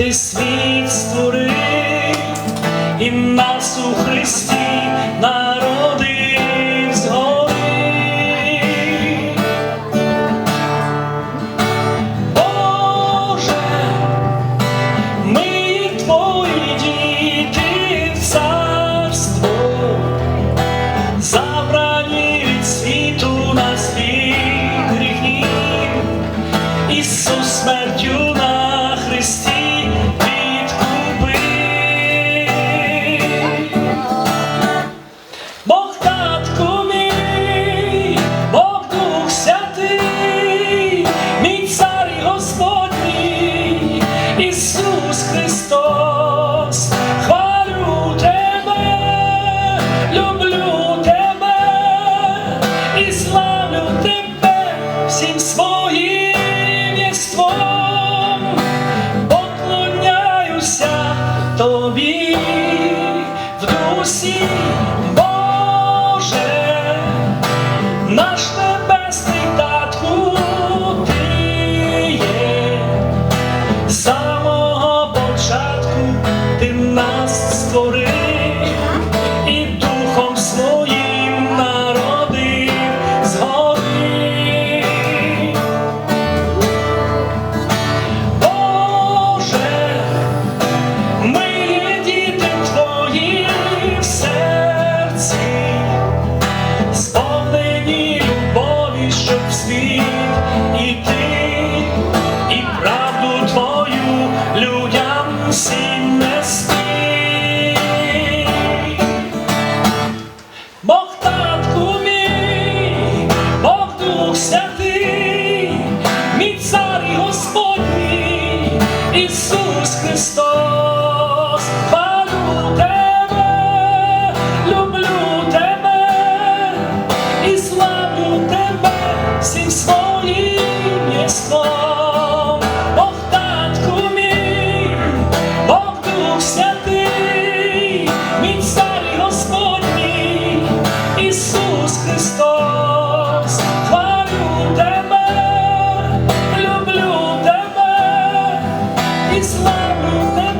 ти світ створив і нас у Христі. твоїм єством поклоняюся тобі в дусі Боже наш. світ, і ти, і правду твою людям всім нести. Бог татку мій, Бог Дух святий, мій цар і Господній, Ісус Христос. Христом, Бог татку мій, Бог Дух святий, мій Господь Ісус Христос, хвалю тебе, люблю тебе і славлю тебе.